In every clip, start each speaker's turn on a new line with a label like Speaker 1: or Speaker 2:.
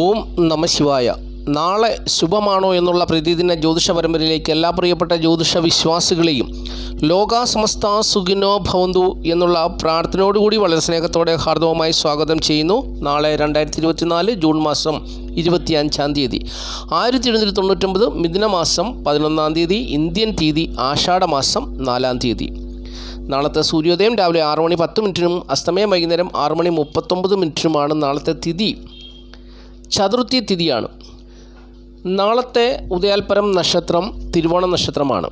Speaker 1: ഓം നമ ശിവായ. നാളെ ശുഭമാണോ എന്നുള്ള പ്രതിദിന ജ്യോതിഷ പരമ്പരയിലേക്ക് എല്ലാ പ്രിയപ്പെട്ട ജ്യോതിഷ വിശ്വാസികളെയും ലോകാസമസ്ത സുഖിനോ ഭവന്തു എന്നുള്ള പ്രാർത്ഥനയോടുകൂടി വളരെ സ്നേഹത്തോടെ ഹാർദവമായി സ്വാഗതം ചെയ്യുന്നു. നാളെ രണ്ടായിരത്തി ഇരുപത്തിനാല് ജൂൺ മാസം ഇരുപത്തി അഞ്ചാം തീയതി ആയിരത്തി എഴുന്നൂറ്റി തൊണ്ണൂറ്റൊമ്പത് മിഥുന മാസം പതിനൊന്നാം തീയതി ഇന്ത്യൻ തീയതി ആഷാഢ മാസം നാലാം തീയതി. നാളത്തെ സൂര്യോദയം രാവിലെ ആറ് മണി പത്ത് മിനിറ്റിനും അസ്തമയം വൈകുന്നേരം ആറ് മണി മുപ്പത്തൊമ്പത് മിനിറ്റിനുമാണ് നാളത്തെ തിഥി. ചതുർത്ഥി തിഥിയാണ്. നാളത്തെ ഉദയാൽപരം നക്ഷത്രം തിരുവോണ നക്ഷത്രമാണ്.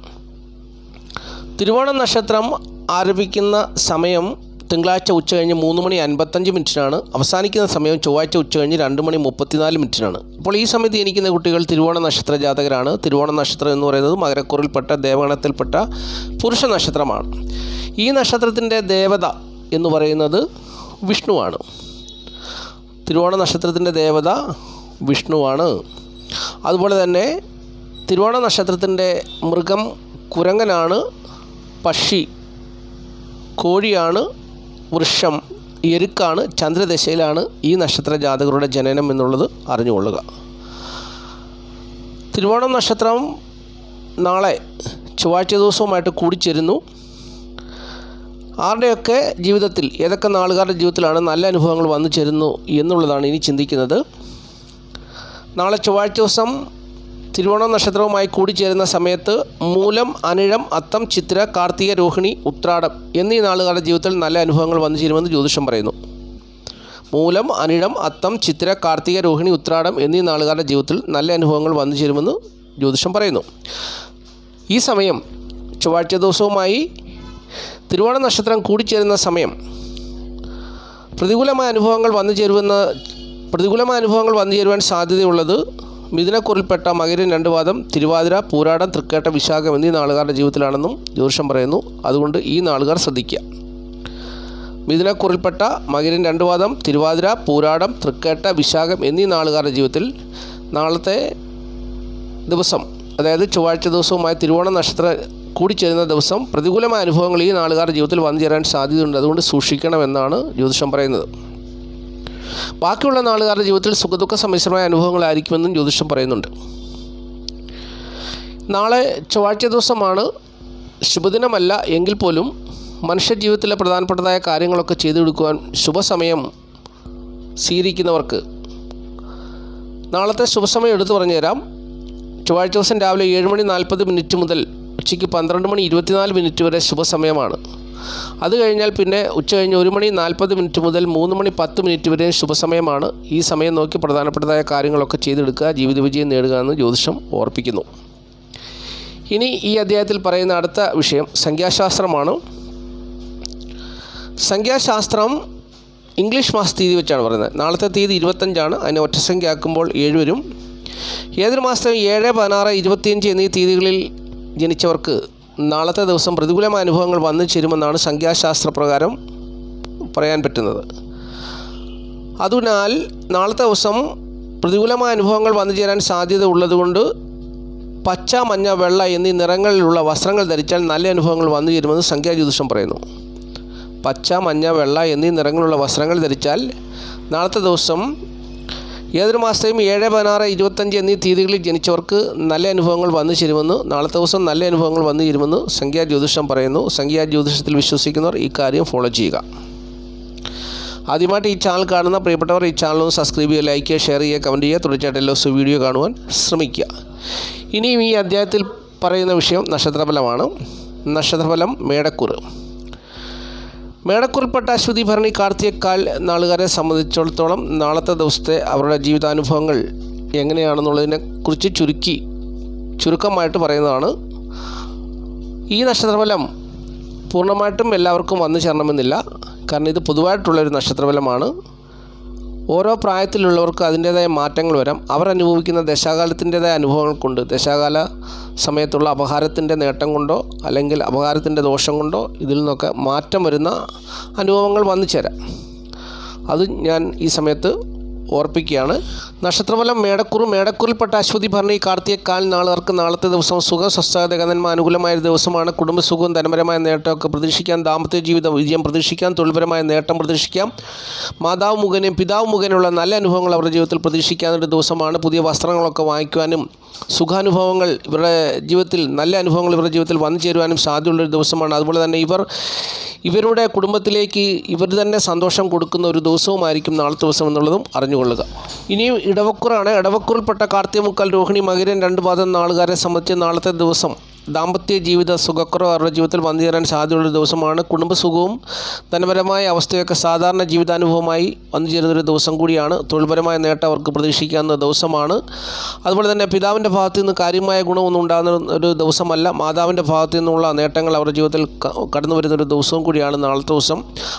Speaker 1: തിരുവോണ നക്ഷത്രം ആരംഭിക്കുന്ന സമയം തിങ്കളാഴ്ച ഉച്ച കഴിഞ്ഞ് മൂന്ന് മണി അൻപത്തഞ്ച് മിനിറ്റിനാണ്. അവസാനിക്കുന്ന സമയം ചൊവ്വാഴ്ച ഉച്ച കഴിഞ്ഞ് രണ്ട് മണി മുപ്പത്തിനാല് മിനിറ്റിനാണ്. അപ്പോൾ ഈ സമയത്ത് ജനിക്കുന്ന കുട്ടികൾ തിരുവോണ നക്ഷത്ര ജാതകരാണ്. തിരുവോണ നക്ഷത്രം എന്ന് പറയുന്നത് മകരക്കുറിൽപ്പെട്ട ദേവഗണത്തിൽപ്പെട്ട പുരുഷ നക്ഷത്രമാണ്. ഈ നക്ഷത്രത്തിന്റെ ദേവത എന്ന് പറയുന്നത് വിഷ്ണുവാണ്. തിരുവോണ നക്ഷത്രത്തിന്റെ ദേവത വിഷ്ണുവാണ്. അതുപോലെ തന്നെ തിരുവോണ നക്ഷത്രത്തിന്റെ മൃഗം കുരങ്ങനാണ്. പക്ഷി കോഴിയാണ്. വൃക്ഷം എരുക്കാണ്. ചന്ദ്രദശയിലാണ് ഈ നക്ഷത്ര ജാതകരുടെ ജനനം എന്നുള്ളത് അറിഞ്ഞുകൊള്ളുക. തിരുവോണം നക്ഷത്രം നാളെ ചൊവ്വാഴ്ച ദിവസവുമായിട്ട് കൂടിച്ചേരുന്നു. ആരുടെയൊക്കെ ജീവിതത്തിൽ ഏതൊക്കെ നാളുകാരുടെ ജീവിതത്തിലാണ് നല്ല അനുഭവങ്ങൾ വന്നു ചേരുന്നു എന്നുള്ളതാണ് ഇനി ചിന്തിക്കുന്നത്. നാളെ ചൊവ്വാഴ്ച ദിവസം തിരുവോണ നക്ഷത്രവുമായി കൂടിച്ചേരുന്ന സമയത്ത് മൂലം അനിഴം അത്തം ചിത്ര കാർത്തിക രോഹിണി ഉത്രാടം എന്നീ നാളുകാരുടെ ജീവിതത്തിൽ നല്ല അനുഭവങ്ങൾ വന്നു ചേരുമെന്ന് ജ്യോതിഷം പറയുന്നു. മൂലം അനിഴം അത്തം ചിത്ര കാർത്തിക രോഹിണി ഉത്രാടം എന്നീ നാളുകാരുടെ ജീവിതത്തിൽ നല്ല അനുഭവങ്ങൾ വന്നു ചേരുമെന്ന് ജ്യോതിഷം പറയുന്നു. ഈ സമയം ചൊവ്വാഴ്ച ദിവസവുമായി തിരുവോണ നക്ഷത്രം കൂടിച്ചേരുന്ന സമയം. പ്രതികൂലമായ അനുഭവങ്ങൾ വന്നു ചേരുമെന്ന പ്രതികൂലമായ അനുഭവങ്ങൾ വന്നു ചേരുവാൻ സാധ്യതയുള്ളത് മിഥുനക്കുറിൽപ്പെട്ട മകരൻ രണ്ട് പാദം തിരുവാതിര പൂരാടം തൃക്കേട്ട വിശാഖം എന്നീ നാളുകാരുടെ ജീവിതത്തിലാണെന്നും ജ്യോതിഷം പറയുന്നു. അതുകൊണ്ട് ഈ നാളുകാർ ശ്രദ്ധിക്കുക. മിഥുനക്കുറിൽപ്പെട്ട മകരൻ രണ്ട് പാദം തിരുവാതിര പൂരാടം തൃക്കേട്ട വിശാഖം എന്നീ നാളുകാരുടെ ജീവിതത്തിൽ നാളത്തെ ദിവസം അതായത് ചൊവ്വാഴ്ച ദിവസവുമായ തിരുവോണ നക്ഷത്ര കൂടിച്ചേരുന്ന ദിവസം പ്രതികൂലമായ അനുഭവങ്ങൾ ഈ നാളുകാരുടെ ജീവിതത്തിൽ വന്നു ചേരാൻ സാധ്യതയുണ്ട്. അതുകൊണ്ട് സൂക്ഷിക്കണമെന്നാണ് ജ്യോതിഷം പറയുന്നത്. ബാക്കിയുള്ള നാളുകാരുടെ ജീവിതത്തിൽ സുഖദുഃഖ സമ്മിശ്രമായ അനുഭവങ്ങളായിരിക്കുമെന്നും ജ്യോതിഷം പറയുന്നുണ്ട്. നാളെ ചൊവ്വാഴ്ച ദിവസമാണ് ശുഭദിനമല്ല എങ്കിൽ പോലും മനുഷ്യ ജീവിതത്തിലെ പ്രധാനപ്പെട്ടതായ കാര്യങ്ങളൊക്കെ ചെയ്തെടുക്കുവാൻ ശുഭസമയം സ്വീകരിക്കുന്നവർക്ക് നാളത്തെ ശുഭസമയം എടുത്തു പറഞ്ഞുതരാം. ചൊവ്വാഴ്ച ദിവസം രാവിലെ ഏഴ് മണി നാൽപ്പത് മിനിറ്റ് മുതൽ ഉച്ചയ്ക്ക് പന്ത്രണ്ട് മണി ഇരുപത്തിനാല് മിനിറ്റ് വരെ ശുഭസമയമാണ്. അത് കഴിഞ്ഞാൽ പിന്നെ ഉച്ച കഴിഞ്ഞ് ഒരു മണി നാൽപ്പത് മിനിറ്റ് മുതൽ മൂന്ന് മണി പത്ത് മിനിറ്റ് വരെ ശുഭസമയമാണ്. ഈ സമയം നോക്കി പ്രധാനപ്പെട്ടതായ കാര്യങ്ങളൊക്കെ ചെയ്തെടുക്കുക ജീവിത വിജയം നേടുക എന്ന് ജ്യോതിഷം ഓർപ്പിക്കുന്നു. ഇനി ഈ അധ്യായത്തിൽ പറയുന്ന അടുത്ത വിഷയം സംഖ്യാശാസ്ത്രമാണ്. സംഖ്യാശാസ്ത്രം ഇംഗ്ലീഷ് മാസ തീയതി വെച്ചാണ് പറയുന്നത്. നാളത്തെ തീയതി ഇരുപത്തഞ്ചാണ്. അതിനെ ഒറ്റസംഖ്യ ആക്കുമ്പോൾ ഏഴ് വരും. ഏതൊരു മാസത്തെയും ഏഴ് പതിനാറ് ഇരുപത്തിയഞ്ച് എന്നീ തീയതികളിൽ ജനിച്ചവർക്ക് നാളത്തെ ദിവസം പ്രതികൂലമായ അനുഭവങ്ങൾ വന്നു ചേരുമെന്നാണ് സംഖ്യാശാസ്ത്ര പ്രകാരം പറയാൻ പറ്റുന്നത്. അതിനാൽ നാളത്തെ ദിവസം പ്രതികൂലമായ അനുഭവങ്ങൾ വന്നു ചേരാൻ സാധ്യത ഉള്ളതുകൊണ്ട് പച്ച മഞ്ഞ വെള്ള എന്നീ നിറങ്ങളിലുള്ള വസ്ത്രങ്ങൾ ധരിച്ചാൽ നല്ല അനുഭവങ്ങൾ വന്നു ചേരുമെന്ന് സംഖ്യാജ്യോതിഷം പറയുന്നു. പച്ച മഞ്ഞ വെള്ള എന്നീ നിറങ്ങളുള്ള വസ്ത്രങ്ങൾ ധരിച്ചാൽ നാളത്തെ ദിവസം ഏതൊരു മാസത്തെയും ഏഴ് പതിനാറ് ഇരുപത്തഞ്ച് എന്നീ തീയതികളിൽ ജനിച്ചവർക്ക് നല്ല അനുഭവങ്ങൾ വന്നു ചേരുമെന്ന് നാളത്തെ ദിവസം നല്ല അനുഭവങ്ങൾ വന്നു ചേരുമെന്ന് സംഖ്യാ ജ്യോതിഷം പറയുന്നു. സംഖ്യാ ജ്യോതിഷത്തിൽ വിശ്വസിക്കുന്നവർ ഈ കാര്യം ഫോളോ ചെയ്യുക. ആദ്യമായിട്ട് ഈ ചാനൽ കാണുന്ന പ്രിയപ്പെട്ടവർ ഈ ചാനൽ ഒന്ന് സബ്സ്ക്രൈബ് ചെയ്യുക ലൈക്ക് ചെയ്യുക ഷെയർ ചെയ്യുക കമന്റ് ചെയ്യുക. തുടർച്ചയായിട്ട് എല്ലാ ദിവസവും വീഡിയോ കാണുവാൻ ശ്രമിക്കുക. ഇനിയും ഈ അധ്യായത്തിൽ പറയുന്ന വിഷയം നക്ഷത്രഫലമാണ്. നക്ഷത്രഫലം മേടക്കുറ്. മേടക്കുറിൽപ്പെട്ട അശ്വതി ഭരണി കാർത്തികക്കാൽ നാളുകാരെ സംബന്ധിച്ചിടത്തോളം നാളത്തെ ദിവസത്തെ അവരുടെ ജീവിതാനുഭവങ്ങൾ എങ്ങനെയാണെന്നുള്ളതിനെ കുറിച്ച് ചുരുക്കി ചുരുക്കമായിട്ട് പറയുന്നതാണ്. ഈ നക്ഷത്രഫലം പൂർണമായിട്ടും എല്ലാവർക്കും വന്നു ചേരണമെന്നില്ല. കാരണം ഇത് പൊതുവായിട്ടുള്ളൊരു നക്ഷത്രഫലമാണ്. ഓരോ പ്രായത്തിലുള്ളവർക്ക് അതിന്റേതായ മാറ്റങ്ങൾ വരാം. അവർ അനുഭവിക്കുന്ന ദശാകാലത്തിന്റേതായ അനുഭവങ്ങൾ കൊണ്ട് ദശാകാല സമയത്തുള്ള അപഹാരത്തിന്റെ നേട്ടം കൊണ്ടോ അല്ലെങ്കിൽ അപഹാരത്തിന്റെ ദോഷം കൊണ്ടോ ഇതിൽ നിന്നൊക്കെ മാറ്റം വരുന്ന അനുഭവങ്ങൾ വന്നു ചേരാം. അത് ഞാൻ ഈ സമയത്ത് ഓർപ്പിക്കുകയാണ്. നക്ഷത്രഫലം മേടക്കുറു മേടക്കുറിൽപ്പെട്ട അശ്വതി ഭരണി കാർത്തിക കാൽ നാളുകാർക്ക് നാളത്തെ ദിവസം സുഖം സ്വസ്ഥതകന്മ അനുകൂലമായ ദിവസമാണ്. കുടുംബസുഖവും ധനപരമായ നേട്ടമൊക്കെ പ്രതീക്ഷിക്കാം. ദാമ്പത്യ ജീവിത വിജയം പ്രതീക്ഷിക്കാം. തൊഴിൽപരമായ നേട്ടം പ്രതീക്ഷിക്കാം. മാതാവ് മുഖേനയും പിതാവ് മുഖേനയുള്ള നല്ല അനുഭവങ്ങൾ അവരുടെ ജീവിതത്തിൽ പ്രതീക്ഷിക്കാവുന്ന ദിവസമാണ്. പുതിയ വസ്ത്രങ്ങളൊക്കെ വാങ്ങിക്കുവാനും സുഖാനുഭവങ്ങൾ ഇവരുടെ ജീവിതത്തിൽ നല്ല അനുഭവങ്ങൾ ഇവരുടെ ജീവിതത്തിൽ വന്നു ചേരുവാനും സാധ്യതയുള്ളൊരു ദിവസമാണ്. അതുപോലെ തന്നെ ഇവർ ഇവരുടെ കുടുംബത്തിലേക്ക് ഇവർ തന്നെ സന്തോഷം കൊടുക്കുന്ന ഒരു ദിവസവുമായിരിക്കും നാളത്തെ ദിവസം എന്നുള്ളതും അറിഞ്ഞുകൊള്ളുക ഇനിയും ഇടവക്കുറാണ്. ഇടവക്കുറിൽപ്പെട്ട കാർത്തിക മുക്കാൽ രോഹിണി മകരൻ രണ്ട് പാദം നാളുകാരെ സംബന്ധിച്ച് നാളത്തെ ദിവസം ദാമ്പത്യ ജീവിത സുഖക്കുറവ് അവരുടെ ജീവിതത്തിൽ വന്നു ചേരാൻ സാധ്യതയുള്ള ദിവസമാണ്. കുടുംബസുഖവും ധനപരമായ അവസ്ഥയൊക്കെ സാധാരണ ജീവിതാനുഭവമായി വന്നു ചേരുന്നൊരു ദിവസം കൂടിയാണ്. തൊഴിൽപരമായ നേട്ടം അവർക്ക് പ്രതീക്ഷിക്കാവുന്ന ദിവസമാണ്. അതുപോലെ തന്നെ പിതാവിന്റെ ഭാഗത്തു നിന്ന് കാര്യമായ ഗുണമൊന്നും ഉണ്ടാകുന്ന ഒരു ദിവസമല്ല. മാതാവിന്റെ ഭാഗത്തു നിന്നുള്ള നേട്ടങ്ങൾ അവരുടെ ജീവിതത്തിൽ കടന്നു വരുന്നൊരു ദിവസവും കൂടിയാണ് നാളത്തെ ദിവസം.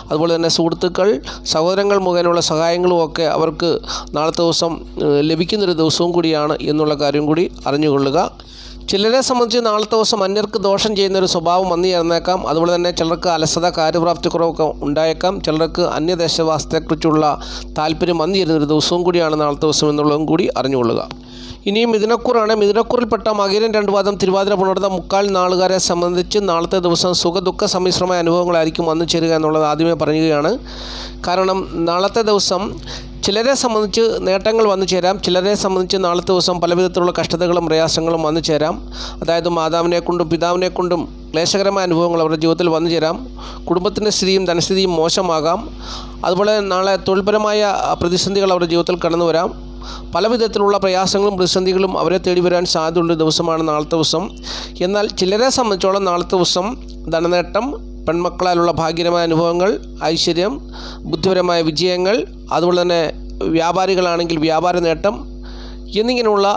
Speaker 1: അതുപോലെ തന്നെ സുഹൃത്തുക്കൾ സഹോദരങ്ങൾ മുഖേനയുള്ള സഹായങ്ങളും ഒക്കെ അവർക്ക് നാളത്തെ ദിവസം ലഭിക്കുന്നൊരു ദിവസവും കൂടിയാണ് എന്നുള്ള കാര്യം കൂടി അറിഞ്ഞുകൊള്ളുക. ചിലരെ സംബന്ധിച്ച് നാളത്തെ ദിവസം അന്യർക്ക് ദോഷം ചെയ്യുന്ന ഒരു സ്വഭാവം വന്നു ചേർന്നേക്കാം. അതുപോലെ തന്നെ ചിലർക്ക് അലസത കാര്യപ്രാപ്തിക്കുറവൊക്കെ ഉണ്ടായേക്കാം. ചിലർക്ക് അന്യദേശവാസത്തെക്കുറിച്ചുള്ള താല്പര്യം വന്നു ചേരുന്ന ഒരു ദിവസവും കൂടിയാണ് നാളത്തെ ദിവസം എന്നുള്ളതും കൂടി അറിഞ്ഞുകൊള്ളുക. ഇനിയും മിഥുനക്കൂറാണ്. മിഥുനക്കൂറിൽപ്പെട്ട മകീരൻ രണ്ട് വാദം തിരുവാതിര പുണർന്ന മുക്കാൽ നാളുകാരെ സംബന്ധിച്ച് നാളത്തെ ദിവസം സുഖദുഃഖ സമ്മിശ്രമായ അനുഭവങ്ങളായിരിക്കും വന്നു ചേരുക എന്നുള്ളത് ആദ്യമേ പറയുകയാണ് കാരണം നാളത്തെ ദിവസം ചിലരെ സംബന്ധിച്ച് നേട്ടങ്ങൾ വന്നു ചേരാം. ചിലരെ സംബന്ധിച്ച് നാളത്തെ ദിവസം പല വിധത്തിലുള്ള കഷ്ടതകളും പ്രയാസങ്ങളും വന്നു ചേരാം. അതായത് മാതാവിനെ കൊണ്ടും പിതാവിനെ കൊണ്ടും ക്ലേശകരമായ അനുഭവങ്ങൾ അവരുടെ ജീവിതത്തിൽ വന്നു ചേരാം. കുടുംബത്തിന്റെ സ്ഥിതിയും ധനസ്ഥിതിയും മോശമാകാം. അതുപോലെ നാളെ തൊഴിൽപരമായ പ്രതിസന്ധികൾ അവരുടെ ജീവിതത്തിൽ കടന്നു വരാം. പല വിധത്തിലുള്ള പ്രയാസങ്ങളും പ്രതിസന്ധികളും അവരെ തേടി വരാൻ സാധ്യതയുള്ള ദിവസമാണ് നാളത്തെ ദിവസം. എന്നാൽ ചിലരെ സംബന്ധിച്ചോളം നാളത്തെ ദിവസം ധനനേട്ടം പെൺമക്കളാലുള്ള ഭാഗ്യകരമായ അനുഭവങ്ങൾ ഐശ്വര്യം ബുദ്ധിപരമായ വിജയങ്ങൾ അതുപോലെ തന്നെ വ്യാപാരികളാണെങ്കിൽ വ്യാപാര നേട്ടം എന്നിങ്ങനെയുള്ള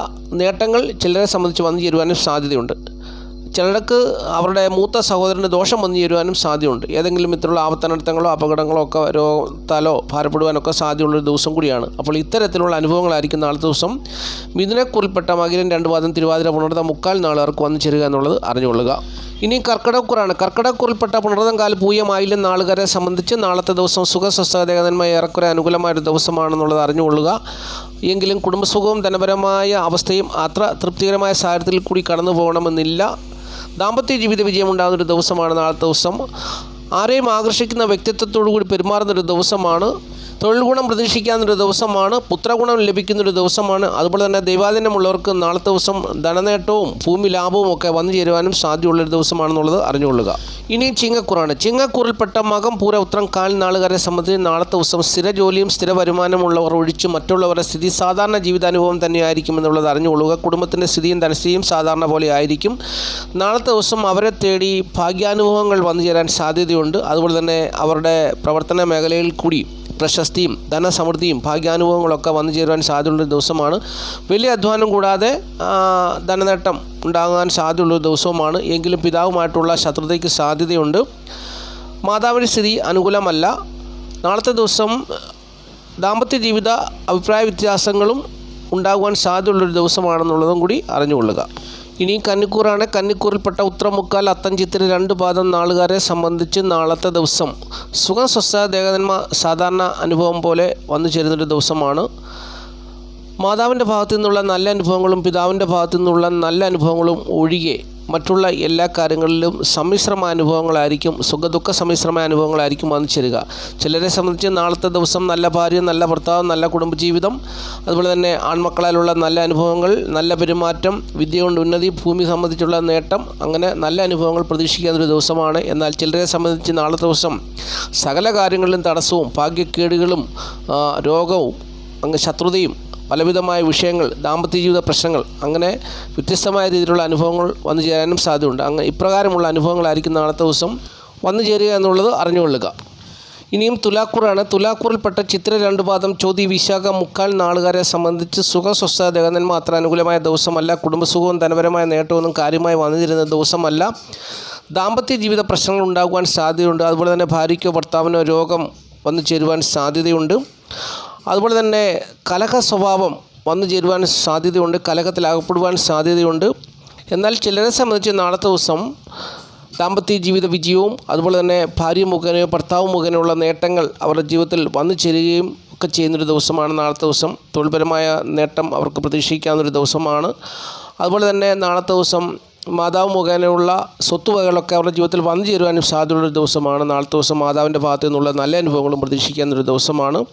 Speaker 1: നേട്ടങ്ങൾ ചിലരെ സംബന്ധിച്ച് വന്നു ചേരുവാനും സാധ്യതയുണ്ട്. ചിലർക്ക് അവരുടെ മൂത്ത സഹോദരന് ദോഷം വന്നു ചേരുവാനും സാധ്യതയുണ്ട്. ഏതെങ്കിലും ഇത്തരമുള്ള ആവർത്തനർത്ഥങ്ങളോ അപകടങ്ങളോ ഒക്കെ രോഗത്താലോ ഭാരപ്പെടുവാനൊക്കെ സാധ്യതയുള്ളൊരു ദിവസം കൂടിയാണ്. അപ്പോൾ ഇത്തരത്തിലുള്ള അനുഭവങ്ങളായിരിക്കും നാളത്തെ ദിവസം. മിഥുനക്കുറിൽപ്പെട്ട മകിരൻ രണ്ട് വാദം തിരുവാതിര പുണർത്ത മുക്കാൽ നാളുകാർക്ക് വന്നു ചേരുക എന്നുള്ളത് അറിഞ്ഞുകൊള്ളുക. ഇനി കർക്കിടക്കുറാണ് കർക്കിടക്കുറിൽപ്പെട്ട പുണർതം കാൽ പൂയമായില്ലെന്ന നാളുകാരെ സംബന്ധിച്ച് നാളത്തെ ദിവസം സുഖസ്വസ്ഥതന്മ ഏറെക്കുറെ അനുകൂലമായൊരു ദിവസമാണെന്നുള്ളത് അറിഞ്ഞുകൊള്ളുക. എങ്കിലും കുടുംബസുഖവും ധനപരമായ അവസ്ഥയും അത്ര തൃപ്തികരമായ സാഹചര്യത്തിൽ കൂടി കടന്നു പോകണമെന്നില്ല ദാമ്പത്യ ജീവിത വിജയം ഉണ്ടാകുന്ന ഒരു ദിവസമാണ് നാളത്തെ ദിവസം. ആരെയും ആകർഷിക്കുന്ന വ്യക്തിത്വത്തോടു കൂടി പെരുമാറുന്ന ഒരു ദിവസമാണ് തൊഴിൽ ഗുണം പ്രതീക്ഷിക്കാവുന്നൊരു ദിവസമാണ് പുത്രഗുണം ലഭിക്കുന്നൊരു ദിവസമാണ്. അതുപോലെ തന്നെ ദൈവാധീനമുള്ളവർക്ക് നാളത്തെ ദിവസം ധനനേട്ടവും ഭൂമി ലാഭവും ഒക്കെ വന്നു ചേരുവാനും സാധ്യതയുള്ളൊരു ദിവസമാണെന്നുള്ളത് അറിഞ്ഞുകൊള്ളുക. ഇനി ചിങ്ങക്കുറാണ്. ചിങ്ങക്കൂറിൽപ്പെട്ട മകം പൂര ഉത്രം കാൽ നാളുകാരെ സംബന്ധിച്ച് നാളത്തെ ദിവസം സ്ഥിര ജോലിയും സ്ഥിര വരുമാനമുള്ളവർ ഒഴിച്ച് മറ്റുള്ളവരുടെ സ്ഥിതി സാധാരണ ജീവിതാനുഭവം തന്നെയായിരിക്കും എന്നുള്ളത് അറിഞ്ഞുകൊള്ളുക. കുടുംബത്തിന്റെ സ്ഥിതിയും ധനസ്ഥിതിയും സാധാരണ പോലെ ആയിരിക്കും. നാളത്തെ ദിവസം അവരെ തേടി ഭാഗ്യാനുഭവങ്ങൾ വന്നു ചേരാൻ സാധ്യതയുണ്ട്. അതുപോലെ തന്നെ അവരുടെ പ്രവർത്തന മേഖലയിൽ കൂടി പ്രശസ്തിയും ധനസമൃദ്ധിയും ഭാഗ്യാനുഭവങ്ങളൊക്കെ വന്നു ചേരുവാൻ സാധ്യതയുള്ള ദിവസമാണ്. വലിയ അധ്വാനം കൂടാതെ ധനനേട്ടം ഉണ്ടാകാൻ സാധ്യതയുള്ള ദിവസവുമാണ്. എങ്കിലും പിതാവുമായിട്ടുള്ള ശത്രുതയ്ക്ക് സാധ്യതയുണ്ട്. മാതാവിന്റെ സ്ഥിതി അനുകൂലമല്ല. നാളത്തെ ദിവസം ദാമ്പത്യ ജീവിത അഭിപ്രായ വ്യത്യാസങ്ങളും ഉണ്ടാകുവാൻ സാധ്യതയുള്ളൊരു ദിവസമാണെന്നുള്ളതും കൂടി അറിഞ്ഞുകൊള്ളുക. ഇനി കന്നിക്കൂറാണ്. കന്നിക്കൂറിൽപ്പെട്ട ഉത്തരമുക്കാൽ അത്തഞ്ചിത്തിന് രണ്ട് പാദം നാളുകാരെ സംബന്ധിച്ച് നാളത്തെ ദിവസം. സുഖസ്വസ്ഥ ദേഹന്മ സാധാരണ അനുഭവം പോലെ വന്നു ചേരുന്നൊരു ദിവസമാണ്. മാതാവിന്റെ ഭാഗത്തു നിന്നുള്ള നല്ല അനുഭവങ്ങളും പിതാവിന്റെ ഭാഗത്തു നിന്നുള്ള നല്ല അനുഭവങ്ങളും ഒഴികെ മറ്റുള്ള എല്ലാ കാര്യങ്ങളിലും സമ്മിശ്രമ അനുഭവങ്ങളായിരിക്കും സുഖദുഃഖ സമ്മിശ്രമായ അനുഭവങ്ങളായിരിക്കും വന്നു ചേരുക. ചിലരെ സംബന്ധിച്ച് നാളത്തെ ദിവസം നല്ല ഭാര്യ നല്ല ഭർത്താവ് നല്ല കുടുംബജീവിതം അതുപോലെ തന്നെ ആൺമക്കളാലുള്ള നല്ല അനുഭവങ്ങൾ നല്ല പെരുമാറ്റം വിദ്യ കൊണ്ട് ഉന്നതി ഭൂമി സംബന്ധിച്ചുള്ള നേട്ടം അങ്ങനെ നല്ല അനുഭവങ്ങൾ പ്രതീക്ഷിക്കുന്ന ഒരു ദിവസമാണ്. എന്നാൽ ചിലരെ സംബന്ധിച്ച് നാളത്തെ ദിവസം സകല കാര്യങ്ങളിലും തടസ്സവും ഭാഗ്യക്കേടുകളും രോഗവും അങ്ങ് ശത്രുതയും പലവിധമായ വിഷയങ്ങൾ ദാമ്പത്യ ജീവിത പ്രശ്നങ്ങൾ അങ്ങനെ വ്യത്യസ്തമായ രീതിയിലുള്ള അനുഭവങ്ങൾ വന്നു ചേരാനും സാധ്യതയുണ്ട്. അങ്ങനെ ഇപ്രകാരമുള്ള അനുഭവങ്ങളായിരിക്കും നാളത്തെ ദിവസം വന്നു ചേരുക എന്നുള്ളത് അറിഞ്ഞുകൊള്ളുക. ഇനിയും തുലാക്കൂറാണ്. തുലാക്കൂറിൽപ്പെട്ട ചിത്ര രണ്ട് പാദം ചോതി വിശാഖ മുക്കാൽ നാളുകാരെ സംബന്ധിച്ച് സുഖസ്വസ്ഥ ദേവന്മാർ അത്ര അനുകൂലമായ ദിവസമല്ല. കുടുംബസുഖവും ധനപരമായ നേട്ടമൊന്നും കാര്യമായി വന്നിരുന്ന ദിവസമല്ല. ദാമ്പത്യ ജീവിത പ്രശ്നങ്ങൾ ഉണ്ടാകുവാൻ സാധ്യതയുണ്ട്. അതുപോലെ തന്നെ ഭാര്യയ്ക്കോ ഭർത്താവിനോ രോഗം വന്നു ചേരുവാൻ സാധ്യതയുണ്ട്. അതുപോലെ തന്നെ കലഹ സ്വഭാവം വന്നു ചേരുവാൻ സാധ്യതയുണ്ട് കലഹത്തിൽ അകപ്പെടുവാൻ സാധ്യതയുണ്ട്. എന്നാൽ ചിലരെ സംബന്ധിച്ച് നാളത്തെ ദിവസം ദാമ്പത്യ ജീവിത വിജയവും അതുപോലെ തന്നെ ഭാര്യ മുഖേനയോ ഭർത്താവ് മുഖേനയുള്ള നേട്ടങ്ങൾ അവരുടെ ജീവിതത്തിൽ വന്നു ചേരുകയും ഒക്കെ ചെയ്യുന്നൊരു ദിവസമാണ് നാളത്തെ ദിവസം. തൊഴിൽപരമായ നേട്ടം അവർക്ക് പ്രതീക്ഷിക്കാവുന്നൊരു ദിവസമാണ്. അതുപോലെ തന്നെ നാളത്തെ ദിവസം മാതാവ് മുഖേനയുള്ള സ്വത്തുവകകളൊക്കെ അവരുടെ ജീവിതത്തിൽ വന്നു ചേരുവാനും സാധ്യതയുള്ളൊരു ദിവസമാണ്. നാളത്തെ ദിവസം മാതാവിന്റെ ഭാഗത്തു നിന്നുള്ള നല്ല അനുഭവങ്ങളും പ്രതീക്ഷിക്കാവുന്നൊരു ദിവസമാണ്.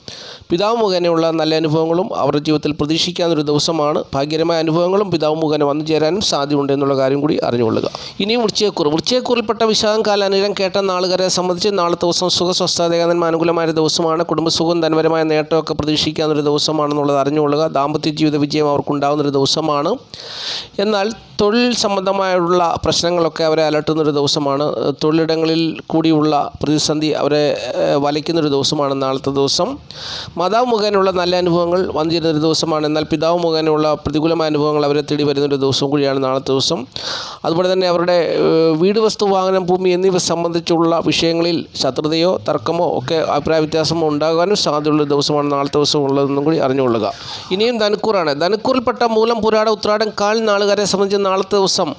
Speaker 1: പിതാവ് മുഖേനയുള്ള നല്ല അനുഭവങ്ങളും അവരുടെ ജീവിതത്തിൽ പ്രതീക്ഷിക്കാവുന്നൊരു ദിവസമാണ്. ഭാഗ്യകരമായ അനുഭവങ്ങളും പിതാവ് മുഖേന വന്നു ചേരാനും സാധ്യതയുണ്ട് എന്നുള്ള കാര്യം കൂടി അറിഞ്ഞുകൊള്ളുക. ഇനിയും വൃശ്ചയക്കുറി വൃച്ചയക്കുറിൽപ്പെട്ട വിശാഖം കാലാനുരം കേട്ട നാളുകാരെ സംബന്ധിച്ച് നാളത്തെ ദിവസം സുഖസ്വസ്ഥതേകാതന്മ അനുകൂലമായൊരു അനുകൂലമായ ദിവസമാണ്. കുടുംബസുഖവും ധനപരമായ നേട്ടമൊക്കെ പ്രതീക്ഷിക്കാവുന്നൊരു ദിവസമാണെന്നുള്ളത് അറിഞ്ഞുകൊള്ളുക. ദാമ്പത്യ ജീവിത വിജയം അവർക്കുണ്ടാകുന്നൊരു ദിവസമാണ്. എന്നാൽ തൊഴിൽ സംബന്ധമായുള്ള പ്രശ്നങ്ങളൊക്കെ അവരെ അലട്ടുന്നൊരു ദിവസമാണ്. തൊഴിലിടങ്ങളിൽ കൂടിയുള്ള പ്രതിസന്ധി അവരെ വലയ്ക്കുന്നൊരു ദിവസമാണ് നാളത്തെ ദിവസം. മാതാവ് മുഖേനയുള്ള നല്ല അനുഭവങ്ങൾ വന്നിരുന്നൊരു ദിവസമാണ്. എന്നാൽ പിതാവ് മുഖേനയുള്ള പ്രതികൂലമായ അനുഭവങ്ങൾ അവരെ തേടി വരുന്നൊരു ദിവസം കൂടിയാണ് നാളത്തെ ദിവസം. അതുപോലെ തന്നെ അവരുടെ വീട് വസ്തു വാഹനം ഭൂമി എന്നിവ സംബന്ധിച്ചുള്ള വിഷയങ്ങളിൽ ശത്രുതയോ തർക്കമോ ഒക്കെ അഭിപ്രായ വ്യത്യാസമോ ഉണ്ടാകാനും സാധ്യതയുള്ള ദിവസമാണ് നാളത്തെ ദിവസം ഉള്ളതെന്നും കൂടി അറിഞ്ഞുകൊള്ളുക. ഇനിയും ധനുക്കൂറാണ്. ധനുക്കൂറിൽപ്പെട്ട മൂലം പുരാട ഉത്രാടം കാൽ നാളുകാരെ സംബന്ധിച്ച് നാളത്തെ ദിവസം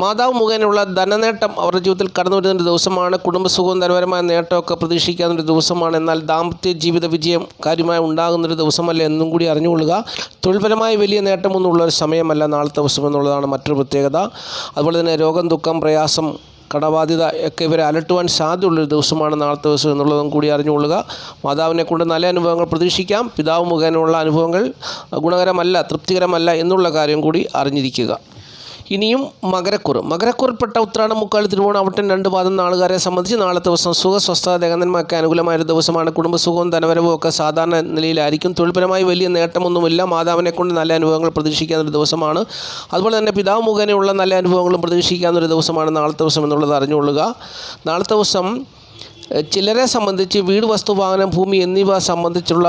Speaker 1: മാതാവ് മുഖേനയുള്ള ധനനേട്ടം അവരുടെ ജീവിതത്തിൽ കടന്നു വരുന്ന ദിവസമാണ്. കുടുംബസുഖവും ധനപരമായ നേട്ടമൊക്കെ പ്രതീക്ഷിക്കാവുന്നൊരു ദിവസമാണ്. എന്നാൽ ദാമ്പത്യ ജീവിത വിജയം കാര്യമായി ഉണ്ടാകുന്നൊരു ദിവസമല്ല എന്നും കൂടി അറിഞ്ഞുകൊള്ളുക. തൊഴിൽപരമായ വലിയ നേട്ടമൊന്നുമുള്ള ഒരു സമയമല്ല നാളത്തെ ദിവസം എന്നുള്ളതാണ് മറ്റൊരു പ്രത്യേകത. അതുപോലെ തന്നെ രോഗം ദുഃഖം പ്രയാസം കടബാധ്യത ഒക്കെ ഇവരെ അലട്ടുവാൻ സാധ്യതയുള്ളൊരു ദിവസമാണ് നാളത്തെ ദിവസം എന്നുള്ളതും കൂടി അറിഞ്ഞുകൊള്ളുക. മാതാവിനെ കൊണ്ട് നല്ല അനുഭവങ്ങൾ പ്രതീക്ഷിക്കാം. പിതാവ് മുഖേനയുള്ള അനുഭവങ്ങൾ ഗുണകരമല്ല തൃപ്തികരമല്ല എന്നുള്ള കാര്യം കൂടി അറിഞ്ഞിരിക്കുക. ഇനിയും മകരക്കുറ്. മകരക്കുറിൽപ്പെട്ട ഉത്രാടം മുക്കാൽ തിരുവോണം അവിട്ടൻ രണ്ട് പാദം നാളുകാരെ സംബന്ധിച്ച് നാളത്തെ ദിവസം സുഖ ദേഹന്മാർക്ക് അനുകൂലമായ ഒരു ദിവസമാണ്. കുടുംബസുഖവും ധനവരവും ഒക്കെ സാധാരണ നിലയിലായിരിക്കും. തൊഴിൽപരമായി വലിയ നേട്ടമൊന്നുമില്ല. മാതാവിനെ കൊണ്ട് നല്ല അനുഭവങ്ങൾ പ്രതീക്ഷിക്കാവുന്ന ഒരു ദിവസമാണ്. അതുപോലെ തന്നെ പിതാവ് മുഖേനയുള്ള നല്ല അനുഭവങ്ങളും പ്രതീക്ഷിക്കാവുന്ന ഒരു ദിവസമാണ് നാളത്തെ ദിവസം എന്നുള്ളത് അറിഞ്ഞുകൊള്ളുക. നാളത്തെ ദിവസം ചിലരെ സംബന്ധിച്ച് വീട് വസ്തു വാഹനം ഭൂമി എന്നിവ സംബന്ധിച്ചുള്ള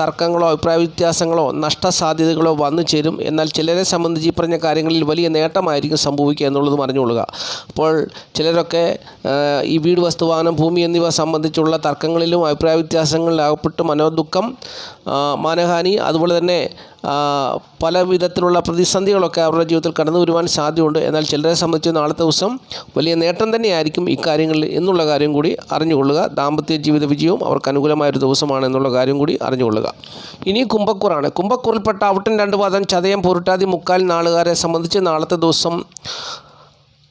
Speaker 1: തർക്കങ്ങളോ അഭിപ്രായ വ്യത്യാസങ്ങളോ നഷ്ടസാധ്യതകളോ വന്നു ചേരും. എന്നാൽ ചിലരെ സംബന്ധിച്ച് ഈ പറഞ്ഞ കാര്യങ്ങളിൽ വലിയ നേട്ടമായിരിക്കും സംഭവിക്കുക എന്നുള്ളതും അറിഞ്ഞുകൊള്ളുക അപ്പോൾ ചിലരൊക്കെ ഈ വീട് വസ്തു വാഹനം ഭൂമി എന്നിവ സംബന്ധിച്ചുള്ള തർക്കങ്ങളിലും അഭിപ്രായ വ്യത്യാസങ്ങളിലാകപ്പെട്ട് മനോദുഃഖം മാനഹാനി അതുപോലെ തന്നെ പല വിധത്തിലുള്ള പ്രതിസന്ധികളൊക്കെ അവരുടെ ജീവിതത്തിൽ കടന്നു വരുവാൻ സാധ്യതയുണ്ട്. എന്നാൽ ചിലരെ സംബന്ധിച്ച് നാളത്തെ ദിവസം വലിയ നേട്ടം തന്നെയായിരിക്കും ഇക്കാര്യങ്ങളിൽ എന്നുള്ള കാര്യം കൂടി അറിഞ്ഞുകൊള്ളുക. ദാമ്പത്യ ജീവിത വിജയവും അവർക്ക് അനുകൂലമായ ഒരു ദിവസമാണ് എന്നുള്ള കാര്യം കൂടി അറിഞ്ഞുകൊള്ളുക. ഇനി കുംഭക്കൂറാണ്. കുംഭക്കൂറിൽപ്പെട്ട അവിട്ടൻ രണ്ട് പാദം ചതയം പൊരുട്ടാതി മുക്കാൽ നാളുകാരെ സംബന്ധിച്ച് നാളത്തെ ദിവസം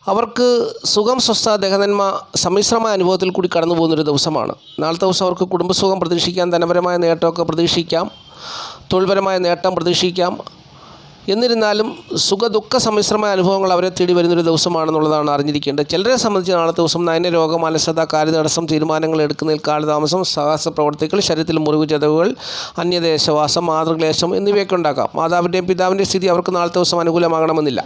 Speaker 1: അവർക്ക് സുഖം സ്വസ്ഥ ദഹനന്മ സമ്മിശ്രമായ അനുഭവത്തിൽ കൂടി കടന്നു പോകുന്നൊരു ദിവസമാണ്. നാളത്തെ ദിവസം അവർക്ക് കുടുംബസുഖം പ്രതീക്ഷിക്കാം ധനപരമായ നേട്ടമൊക്കെ പ്രതീക്ഷിക്കാം. തൊഴിൽപരമായ നേട്ടം പ്രതീക്ഷിക്കാം. എന്നിരുന്നാലും സുഖദുഃഖ സമ്മിശ്രമായ അനുഭവങ്ങൾ അവരെ തേടി വരുന്നൊരു ദിവസമാണെന്നുള്ളതാണ് അറിഞ്ഞിരിക്കേണ്ടത്. ചിലരെ സംബന്ധിച്ച് നാളത്തെ ദിവസം നയന രോഗം അലസത കാര്യതടസ്സം തീരുമാനങ്ങൾ എടുക്കുന്നതിൽ കാലതാമസം സാഹസ പ്രവർത്തികൾ ശരീരത്തിൽ മുറിവ് ചതവുകൾ അന്യദേശവാസം മാതൃക്ലേശം എന്നിവയൊക്കെ ഉണ്ടാക്കാം. മാതാവിന്റെയും പിതാവിന്റെയും സ്ഥിതി അവർക്ക് നാളത്തെ ദിവസം അനുകൂലമാകണമെന്നില്ല.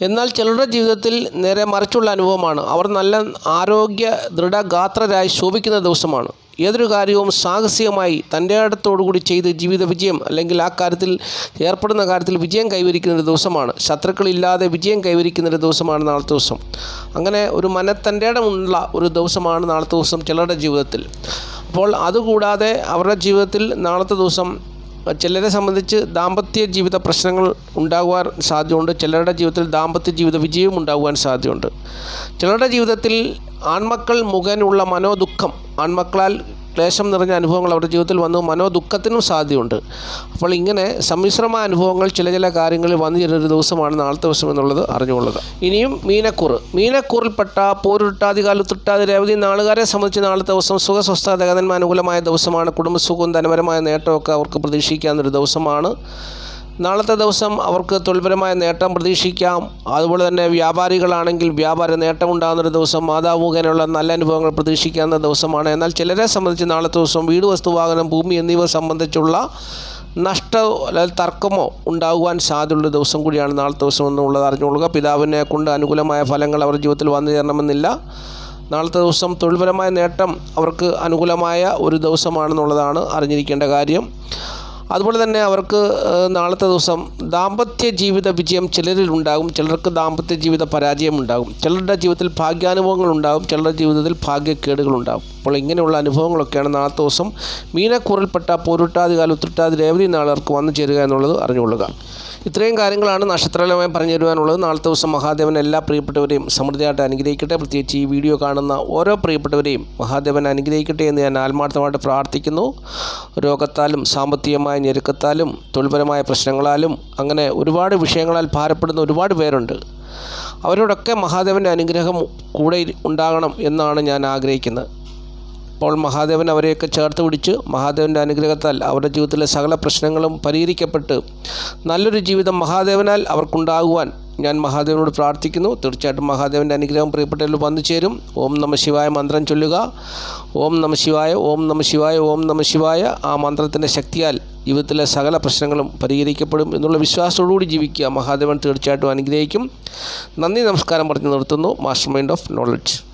Speaker 1: എന്നാൽ ചിലരുടെ ജീവിതത്തിൽ നേരെ മറിച്ചുള്ള അനുഭവമാണ്. അവർ നല്ല ആരോഗ്യ ദൃഢഗാത്രരായി ശോഭിക്കുന്ന ദിവസമാണ്. ഏതൊരു കാര്യവും സാഹസികമായി തന്റെ അടുത്തോടുകൂടി ചെയ്ത് ജീവിത വിജയം അല്ലെങ്കിൽ ആ കാര്യത്തിൽ ഏർപ്പെടുന്ന കാര്യത്തിൽ വിജയം കൈവരിക്കുന്ന ഒരു ദിവസമാണ്. ശത്രുക്കളില്ലാതെ വിജയം കൈവരിക്കുന്ന ഒരു ദിവസമാണ് നാളത്തെ ദിവസം. അങ്ങനെ ഒരു മനത്തന്റെ ഇടമുള്ള ഒരു ദിവസമാണ് നാളത്തെ ദിവസം ചിലരുടെ ജീവിതത്തിൽ. അപ്പോൾ അതുകൂടാതെ അവരുടെ ജീവിതത്തിൽ നാളത്തെ ദിവസം ചിലരെ സംബന്ധിച്ച് ദാമ്പത്യ ജീവിത പ്രശ്നങ്ങൾ ഉണ്ടാകുവാൻ സാധ്യതയുണ്ട്. ചിലരുടെ ജീവിതത്തിൽ ദാമ്പത്യ ജീവിത വിജയവും ഉണ്ടാകുവാൻ സാധ്യതയുണ്ട്. ചിലരുടെ ജീവിതത്തിൽ ആൺമക്കൾ മുഖേനുള്ള മനോദുഃഖം ആൺമക്കളാൽ ക്ലേശം നിറഞ്ഞ അനുഭവങ്ങൾ അവരുടെ ജീവിതത്തിൽ വന്നു. മനോദുഃഖത്തിനും സാധ്യതയുണ്ട്. അപ്പോൾ ഇങ്ങനെ സമ്മിശ്രമായ അനുഭവങ്ങൾ ചില ചില കാര്യങ്ങളിൽ വന്നു ചേരുന്ന ഒരു ദിവസമാണ് നാളത്തെ ദിവസം എന്നുള്ളത് അറിഞ്ഞുകൊള്ളുക. ഇനിയും മീനക്കൂറ് മീനക്കൂറിൽപ്പെട്ട പോരുട്ടാതികാലു തുട്ടാതി രേവതി നാളുകാരെ സംബന്ധിച്ച് നാളത്തെ ദിവസം സുഖസ്വസ്ഥ ദഗതന്മ അനുകൂലമായ ദിവസമാണ്. കുടുംബസുഖവും ധനപരമായ നേട്ടമൊക്കെ അവർക്ക് പ്രതീക്ഷിക്കാവുന്നൊരു ദിവസമാണ്. നാളത്തെ ദിവസം അവർക്ക് തൊഴിൽപരമായ നേട്ടം പ്രതീക്ഷിക്കാം. അതുപോലെ തന്നെ വ്യാപാരികളാണെങ്കിൽ വ്യാപാര നേട്ടമുണ്ടാകുന്നൊരു ദിവസം മാതാവ് നല്ല അനുഭവങ്ങൾ പ്രതീക്ഷിക്കാവുന്ന ദിവസമാണ്. എന്നാൽ ചിലരെ സംബന്ധിച്ച് നാളത്തെ ദിവസം വീട് വസ്തു വാഹനം ഭൂമി എന്നിവ സംബന്ധിച്ചുള്ള നഷ്ട അല്ലെങ്കിൽ തർക്കമോ ഉണ്ടാകുവാൻ സാധ്യതയുള്ള ദിവസം കൂടിയാണ് നാളത്തെ ദിവസം എന്നുള്ളത് അറിഞ്ഞുകൊള്ളുക. പിതാവിനെ കൊണ്ട് അനുകൂലമായ ഫലങ്ങൾ അവരുടെ ജീവിതത്തിൽ വന്നു ചേരണമെന്നില്ല. നാളത്തെ ദിവസം തൊഴിൽപരമായ നേട്ടം അവർക്ക് അനുകൂലമായ ഒരു ദിവസമാണെന്നുള്ളതാണ് അറിഞ്ഞിരിക്കേണ്ട കാര്യം. അതുപോലെ തന്നെ അവർക്ക് നാളത്തെ ദിവസം ദാമ്പത്യ ജീവിത വിജയം ചിലരിൽ ഉണ്ടാകും ചിലർക്ക് ദാമ്പത്യ ജീവിത പരാജയം ഉണ്ടാകും ചിലരുടെ ജീവിതത്തിൽ ഭാഗ്യാനുഭവങ്ങൾ ഉണ്ടാകും. ചിലരുടെ ജീവിതത്തിൽ ഭാഗ്യക്കേടുകൾ ഉണ്ടാകും അപ്പോൾ ഇങ്ങനെയുള്ള അനുഭവങ്ങളൊക്കെയാണ് നാളത്തെ ദിവസം മീനക്കൂറിൽപ്പെട്ട പോരുട്ടാതി കാല രേവതി നാളുകാർക്ക് വന്നു ചേരുക എന്നുള്ളത് അറിഞ്ഞുകൊള്ളുക. ഇത്രയും കാര്യങ്ങളാണ് നക്ഷത്രപരമായി പറഞ്ഞു തരുവാനുള്ളത് നാളത്തെ ദിവസം മഹാദേവൻ എല്ലാ പ്രിയപ്പെട്ടവരെയും സമൃദ്ധിയായിട്ട് അനുഗ്രഹിക്കട്ടെ. പ്രത്യേകിച്ച് ഈ വീഡിയോ കാണുന്ന ഓരോ പ്രിയപ്പെട്ടവരെയും മഹാദേവൻ അനുഗ്രഹിക്കട്ടെ എന്ന് ഞാൻ ആത്മാർത്ഥമായിട്ട് പ്രാർത്ഥിക്കുന്നു. രോഗത്താലും സാമ്പത്തികമായ ഞെരുക്കത്താലും തൊഴിൽപരമായ പ്രശ്നങ്ങളാലും അങ്ങനെ ഒരുപാട് വിഷയങ്ങളാൽ ഭാരപ്പെടുന്ന ഒരുപാട് പേരുണ്ട്. അവരോടൊക്കെ മഹാദേവന്റെ അനുഗ്രഹം കൂടെ ഉണ്ടാകണം എന്നാണ് ഞാൻ ആഗ്രഹിക്കുന്നത്. അപ്പോൾ മഹാദേവൻ അവരെയൊക്കെ ചേർത്ത് പിടിച്ച് മഹാദേവന്റെ അനുഗ്രഹത്താൽ അവരുടെ ജീവിതത്തിലെ സകല പ്രശ്നങ്ങളും പരിഹരിക്കപ്പെട്ട് നല്ലൊരു ജീവിതം മഹാദേവനാൽ അവർക്കുണ്ടാകുവാൻ ഞാൻ മഹാദേവനോട് പ്രാർത്ഥിക്കുന്നു. തീർച്ചയായിട്ടും മഹാദേവന്റെ അനുഗ്രഹം പ്രിയപ്പെട്ടവരിൽ വന്നു ചേരും. ഓം നമ ശിവായ മന്ത്രം ചൊല്ലുക. ഓം നമ ശിവായ ഓം നമ ശിവായ ഓം നമ ശിവായ. ആ മന്ത്രത്തിന്റെ ശക്തിയാൽ ജീവിതത്തിലെ സകല പ്രശ്നങ്ങളും പരിഹരിക്കപ്പെടും എന്നുള്ള വിശ്വാസത്തോടുകൂടി ജീവിക്കുക മഹാദേവൻ തീർച്ചയായിട്ടും അനുഗ്രഹിക്കും. നന്ദി നമസ്കാരം പറഞ്ഞു നിർത്തുന്നു. Master mind of knowledge.